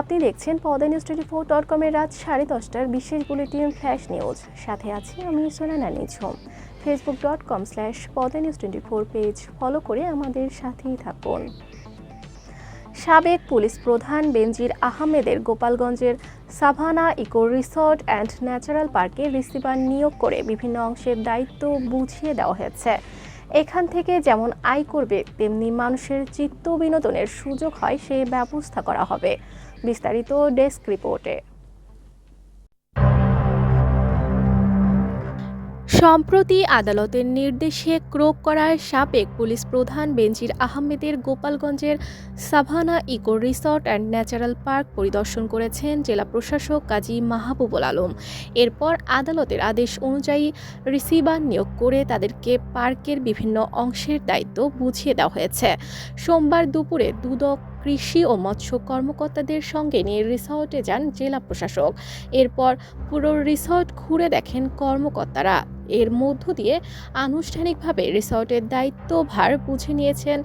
আপনি দেখছেন পদা নিউজ টোয়েন্টি ফোর ডট কমের রাত সাড়ে দশটার বিশেষ বুলেটিন ফ্ল্যাশ নিউজ। সাথে আছি আমি Sonana Nijhum. Facebook dot com slash Padma news twenty four page follow করে আমাদের সাথেই থাকুন। সাবেক পুলিশ প্রধান বেনজির আহমেদের গোপালগঞ্জের Savannah eco resort and natural পার্কে রিসিভার নিয়োগ করে বিভিন্ন অংশের দায়িত্ব বুঝিয়ে দেওয়া হয়েছে। এখান থেকে যেমন আয় করবে, তেমনি মানুষের চিত্ত বিনোদনের সুযোগ হয় সেই ব্যবস্থা করা হবে। বিস্তারিত ডেস্ক রিপোর্টে। সম্প্রতি আদালতের নির্দেশে ক্রোক করার সাবেক পুলিশ প্রধান বেনজির আহমেদের গোপালগঞ্জের Savannah eco resort and natural park পরিদর্শন করেছেন জেলা প্রশাসক কাজী মাহবুবুল আলম। এরপর আদালতের আদেশ অনুযায়ী রিসিভার নিয়োগ করে তাদেরকে পার্কের বিভিন্ন অংশের দায়িত্ব বুঝিয়ে দেওয়া হয়েছে। সোমবার দুপুরে দুদক কৃষি ও মৎস্য কর্মকর্তাদের সঙ্গে নিয়ে রিসর্টে যান জেলা প্রশাসক। এরপর পুরো রিসর্ট ঘুরে দেখেন কর্মকর্তারা। এর মধ্য দিয়ে আনুষ্ঠানিকভাবে রিসর্টের দায়িত্বভার বুঝে নিয়েছেন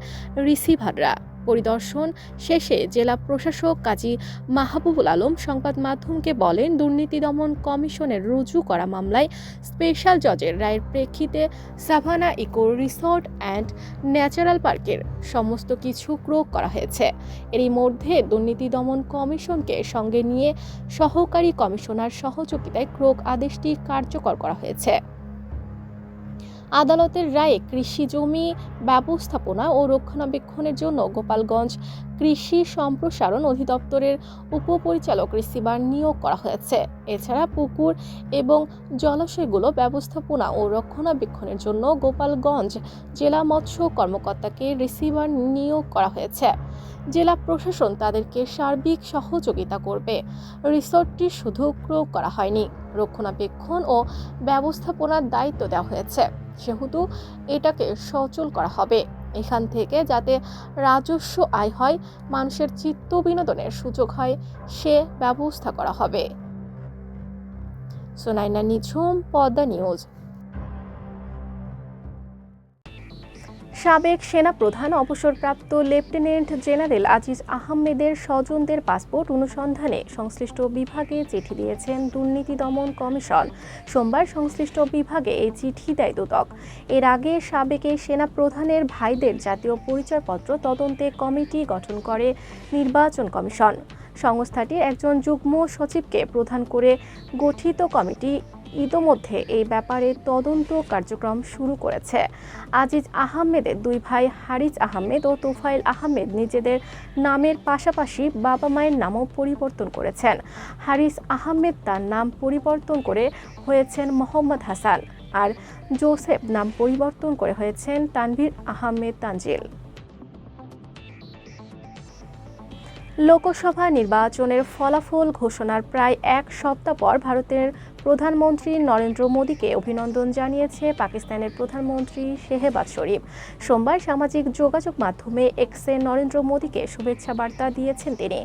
রিসিভাররা। পরিদর্শন শেষে জেলা প্রশাসক কাজী মাহবুবুল আলম সংবাদ মাধ্যমকে বলেন, দুর্নীতি দমন কমিশনের রুজু করা মামলায় স্পেশাল জজের রায়ের প্রেক্ষিতে Savannah eco resort and natural পার্কের সমস্ত কিছু ক্রোক করা হয়েছে। এরই মধ্যে দুর্নীতি দমন কমিশনকে সঙ্গে নিয়ে সহকারী কমিশনার সহযোগিতায় ক্রোক আদেশটি কার্যকর করা হয়েছে। আদালতের রায়ে কৃষি জমি ব্যবস্থাপনা ও রক্ষণাবেক্ষণের জন্য গোপালগঞ্জ কৃষি সম্প্রসারণ অধিদপ্তরের উপপরিচালক রিসিভার নিয়োগ করা হয়েছে। এছাড়া পুকুর এবং জলাশয়গুলো ব্যবস্থাপনা ও রক্ষণাবেক্ষণের জন্য গোপালগঞ্জ জেলা মৎস্য কর্মকর্তাকে রিসিভার নিয়োগ করা হয়েছে। জেলা প্রশাসন তাদেরকে সার্বিক সহযোগিতা করবে। রিসোর্টটি শুধু ক্রয় করা হয়নি, রক্ষণাবেক্ষণ ও ব্যবস্থাপনার দায়িত্ব দেওয়া হয়েছে। সেহেতু এটাকে সচল করা হবে। এখান থেকে যাতে রাজস্ব আয় হয়, মানুষের চিত্ত বিনোদনের সুযোগ হয়, সে ব্যবস্থা করা হবে। সোনাইনা নিঝুম, পদ্মা নিউজ। সাবেক সেনা প্রধান, অবসরপ্রাপ্ত লেফটেন্যান্ট জেনারেল আজিজ আহমেদের স্বজনদের পাসপোর্ট অনুসন্ধানে সংশ্লিষ্ট বিভাগে চিঠি দিয়েছেন দুর্নীতি দমন কমিশন। সোমবার সংশ্লিষ্ট বিভাগে এই চিঠি দেয় দুদক। এর আগে সাবেক এই সেনা প্রধানের ভাইদের জাতীয় পরিচয়পত্র তদন্তে কমিটি গঠন করে নির্বাচন কমিশন। সংস্থাটির একজন যুগ্ম সচিবকে প্রধান করে গঠিত কমিটি ইতোমধ্যে এই ব্যাপারে তদন্ত কার্যক্রম শুরু করেছে। আজিজ আহমেদের দুই ভাই হারিজ আহমেদ ও তোফাইল আহমেদ নিজেদের নামের পাশাপাশি বাবা মায়ের নামও পরিবর্তন করেছেন। হারিস আহমেদ তার নাম পরিবর্তন করে হয়েছেন মোহাম্মদ হাসান আর জোসেফ নাম পরিবর্তন করে হয়েছেন তানভীর আহমেদ তানজিল। লোকসভা নির্বাচনের ফলাফল ঘোষণার প্রায় এক সপ্তাহ পর ভারতের প্রধানমন্ত্রী নরেন্দ্র মোদীকে অভিনন্দন জানিয়েছে পাকিস্তানের প্রধানমন্ত্রী শেহবাজ শরীফ। সোমবার সামাজিক যোগাযোগ মাধ্যমে এক্সে নরেন্দ্র মোদীকে শুভেচ্ছা বার্তা দিয়েছেন তিনি।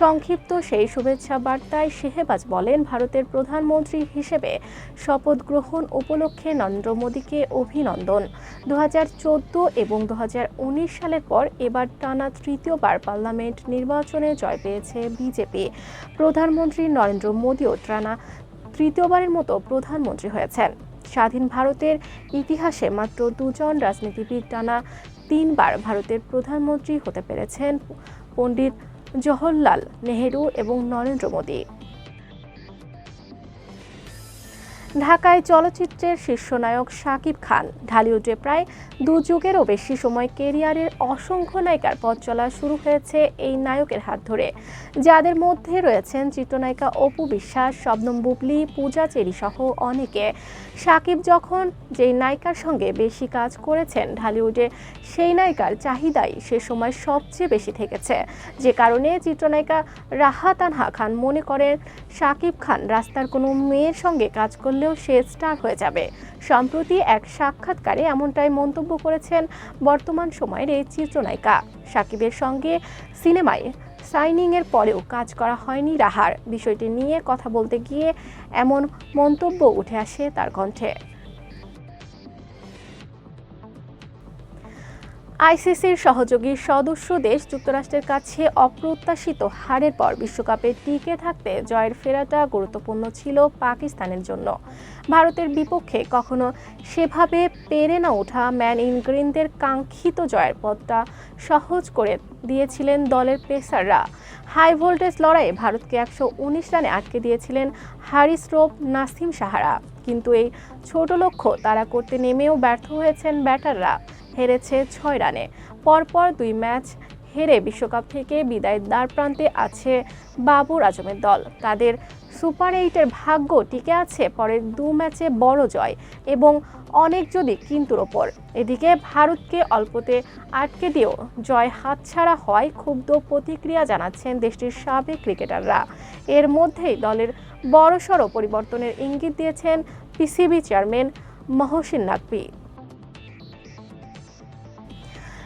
সংক্ষিপ্ত সেই শুভেচ্ছা বার্তায় শেহবাজ বলেন, ভারতের প্রধানমন্ত্রী হিসেবে শপথ গ্রহণ উপলক্ষে নরেন্দ্র মোদীকে অভিনন্দন। দু হাজার চোদ্দ এবং দু হাজার উনিশ সালের পর এবার টানা তৃতীয়বার পার্লামেন্ট নির্বাচনে জয় পেয়েছে বিজেপি। প্রধানমন্ত্রী নরেন্দ্র মোদীও টানা তৃতীয়বারের মতো প্রধানমন্ত্রী হয়েছেন। স্বাধীন ভারতের ইতিহাসে মাত্র দুজন রাজনীতিবিদ টানা তিনবার ভারতের প্রধানমন্ত্রী হতে পেরেছেন। পণ্ডিত জওহরলাল নেহেরু এবং নরেন্দ্র মোদী। ঢাকায় চলচ্চিত্রের শীর্ষনায়ক শাকিব খান। ঢালিউডে প্রায় দু যুগেরও বেশি সময় কেরিয়ারের অসংখ্য নায়িকার পথ চলা শুরু হয়েছে এই নায়কের হাত ধরে। যাদের মধ্যে রয়েছেন চিত্রনায়িকা অপু বিশ্বাস, শবনম বুবলি, পূজা চেরি সহ অনেকে। শাকিব যখন যেই নায়িকার সঙ্গে বেশি কাজ করেছেন, ঢালিউডে সেই নায়িকার চাহিদাই সে সময় সবচেয়ে বেশি থেকেছে। যে কারণে চিত্রনায়িকা রাহা তানহা খান মনে করেন, শাকিব খান রাস্তার কোনো মেয়ের সঙ্গে কাজ করলেও সে স্টার হয়ে যাবে। সম্প্রতি এক সাক্ষাৎকারে এমনটাই মন্তব্য করেছেন বর্তমান সময়ের এই চিত্রনায়িকা। সাকিবের সঙ্গে সিনেমায় সাইনিংয়ের পরেও কাজ করা হয়নি রাহার। বিষয়টি নিয়ে কথা বলতে গিয়ে এমন মন্তব্য উঠে আসে তার কণ্ঠে। আইসিসির সহযোগী সদস্য দেশ যুক্তরাষ্ট্রের কাছে অপ্রত্যাশিত হারের পর বিশ্বকাপে টিকে থাকতে জয়ের ফেরাটা গুরুত্বপূর্ণ ছিল পাকিস্তানের জন্য। ভারতের বিপক্ষে কখনো সেভাবে পেরে না ওঠা ম্যান ইন গ্রিনদের কাঙ্ক্ষিত জয়ের পথটা সহজ করে দিয়েছিলেন দলের পেসাররা। হাই ভোল্টেজ লড়াইয়ে ভারতকে একশো উনিশ রানে আটকে দিয়েছিলেন হারিস রোপ নাসিম সাহারা। কিন্তু এই ছোট লক্ষ্য তারা করতে নেমেও ব্যর্থ হয়েছেন ব্যাটাররা। হেরেছে ছয় রানে। পরপর দুই ম্যাচ হেরে বিশ্বকাপ থেকে বিদায়ের দ্বার প্রান্তে আছে বাবুর আজমের দল। তাদের সুপার এইটের ভাগ্য টিকে আছে পরের দু ম্যাচে বড় জয় এবং অনেক যদি কিন্তুর ওপর। এদিকে ভারতকে অল্পতে আটকে দিয়েও জয় হাতছাড়া হয় ক্ষুব্ধ প্রতিক্রিয়া জানাচ্ছেন দেশটির সাবেক ক্রিকেটাররা। এর মধ্যেই দলের বড়সড় পরিবর্তনের ইঙ্গিত দিয়েছেন পিসিবি চেয়ারম্যান মহসিন নাকভি।